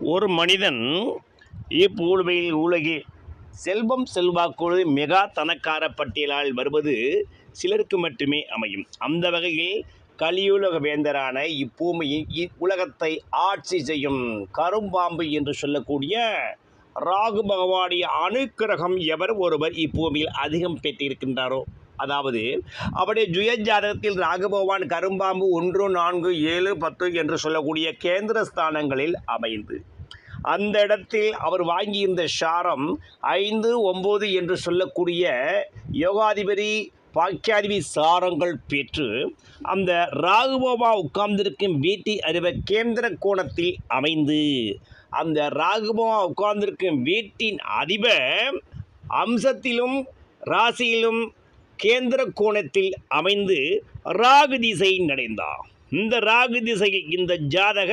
ஒரு மனிதன் இப்பூழ்வையில் உலகில் செல்வம் செல்வாக்குழு மெகா தனக்கார பட்டியலால் வருவது சிலருக்கு மட்டுமே அமையும். அந்த வகையில் கலியுலக வேந்தரான இப்பூமியின் இவ்வுலகத்தை ஆட்சி செய்யும் கரும்பாம்பு என்று சொல்லக்கூடிய ராகு பகவானுடைய அனுக்கிரகம் எவர் ஒருவர் இப்பூமியில் அதிகம் பெற்றிருக்கின்றாரோ? அதாவது அவருடைய ஜுய ஜாதகத்தில் ராகுபகவான் கரும்பாம்பு ஒன்று நான்கு ஏழு பத்து என்று சொல்லக்கூடிய கேந்திர ஸ்தானங்களில் அமைந்து அந்த இடத்தில் அவர் வாங்கியிருந்த சாரம் ஐந்து ஒம்பது என்று சொல்லக்கூடிய யோகாதிபதி பாக்கியாதிபதி சாரங்கள் பெற்று அந்த ராகுபோபா உட்கார்ந்திருக்கும் வீட்டி அறிவை கேந்திர கோணத்தில் அமைந்து அந்த ராகுபோபா உட்கார்ந்திருக்கும் வீட்டின் அதிபர் அம்சத்திலும் ராசியிலும் கேந்திர கோணத்தில் அமைந்து ராகு திசை நடைந்தார் இந்த ராகு திசையில் இந்த ஜாதக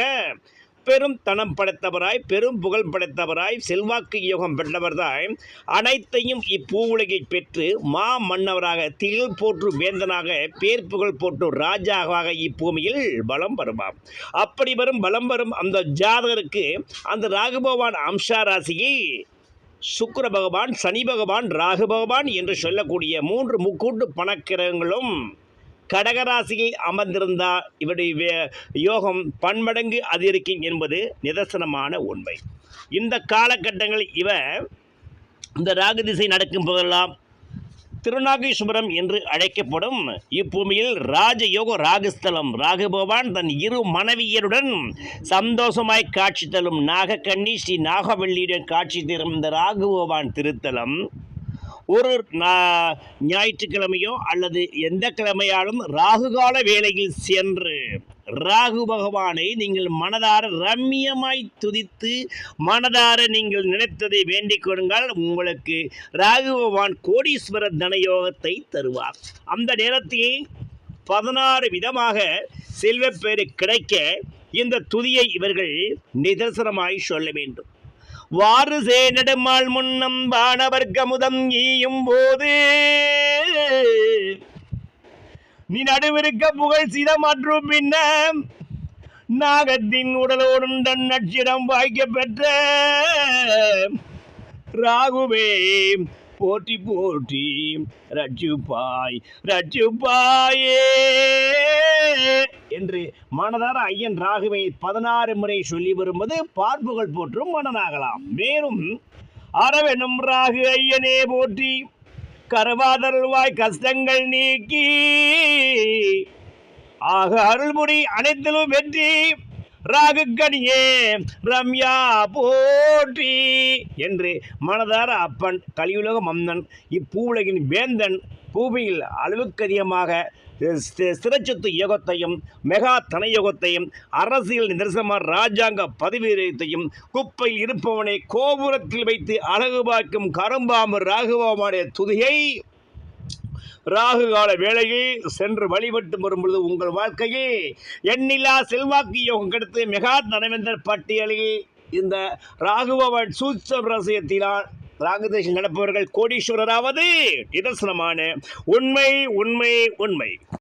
பெரும் தனம் படைத்தவராய் பெரும் புகழ் படைத்தவராய் செல்வாக்கு யோகம் பெற்றவர்தாய் அனைத்தையும் இப்பூவுலகை பெற்று மா மன்னவராக திகழ் போற்று வேந்தனாக பேர் புகழ் போற்று ராஜாவாக இப்பூமியில் பலம் வருமாம். அப்படி வரும் பலம் வரும் அந்த ஜாதகருக்கு அந்த ராகுபவான் அம்சா ராசியை சுக்கர பகவான் சனி பகவான் ராகு பகவான் என்று சொல்லக்கூடிய மூன்று முக்கூட்டு பணக்கிரகங்களும் கடகராசியில் அமர்ந்திருந்தால் இவருடைய யோகம் பன்மடங்கு அதிகரிக்கும் என்பது நிதர்சனமான உண்மை. இந்த காலகட்டங்களில் இவர் இந்த ராகு திசை நடக்கும் போதெல்லாம் திருநாகேஸ்வரம் என்று அழைக்கப்படும் இப்பூமியில் ராஜயோக ராகுஸ்தலம். ராகுபவான் தன் இரு மனைவியருடன் சந்தோஷமாய் காட்சி தரும் நாகக்கண்ணி ஸ்ரீ நாகவல்லியுடன் காட்சி தரும் இந்த ராகுபவான் திருத்தலம். ஒரு நா- ஞாயிற்றுக்கிழமையோ அல்லது எந்த கிழமையாலும் ராகுகால வேளையில் சென்று ராகு பகவானை நீங்கள் மனதார ரம்மியமாய் துதித்து மனதார நீங்கள் நினைத்ததை வேண்டிக் கொடுங்கள். உங்களுக்கு ராகு பகவான் கோடீஸ்வர தனயோகத்தை தருவார். அந்த நேரத்தில் பதினாறு விதமாக செல்வப்பேறு கிடைக்க இந்த துதியை இவர்கள் நிதர்சனமாய் சொல்ல வேண்டும். வாரிசே நெடுமாள் முன்னம் வானவர்க்கமுதம் ஈயும் போது. நீ நடுவிருக்க புகழ் சிதமாற்றும் பின்ன நாகத்தின் உடலோடும் தன் நட்சிடம் வாய்க்க பெற்ற ராகுவே. போற்றி போற்றி ரஜுபாய் ரஜுபாயே என்று மனதார ஐயன் ராகுவை பதினாறு முறை சொல்லி வரும்போது பார்ப்புகள் போற்றும் மனனாகலாம் மேலும் அரவெனும் ராகு ஐயனே போற்றி கருவாதருள்வாய் கஷ்டங்கள் நீக்கி ஆக அருள்முடி அனைத்திலும் வெற்றி. ராகுக்கடியே ரம்யா போற்றி என்று மனதார அப்பன் கலியுலக மன்னன் இப்பூவுலகின் வேந்தன் பூமியில் அளவுக்கு அதிகமாக சிறச்சொத்து யோகத்தையும் மெகா தனயோகத்தையும் அரசியல் நிதர்சனமான ராஜாங்க பதவியத்தையும் குப்பையில் இருப்பவனை கோபுரத்தில் வைத்து அழகு பார்க்கும் கரும்பாம்பு ராகுவாமுடைய துதியை ராகு கால வேளையில் சென்று வழிபட்டு வரும்பொழுது உங்கள் வாழ்க்கையில் எண்ணில்லா செல்வாக்கு யோகம் கெடுத்து மெகா தனவேந்தர் பட்டியலில் இந்த ராகுபவன் சூட்ச ரசியத்தினால் ராகுதேசம் நடப்பவர்கள் கோடீஸ்வரராவது நிதர்சனமான உண்மை உண்மை உண்மை.